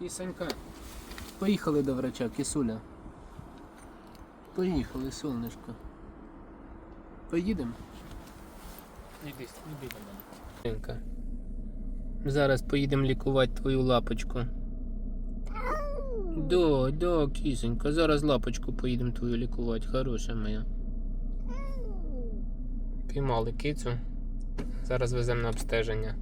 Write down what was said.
Кисонька. Поїхали до врача, кисуля. Поїхали, сонечко. Поїдемо? Іди, іди до мене. Зараз поїдемо лікувати твою лапочку. Да, да, кисенька. зараз лапочку поїдемо твою лікувати, хороша моя. Піймали кицю. Зараз веземо на обстеження.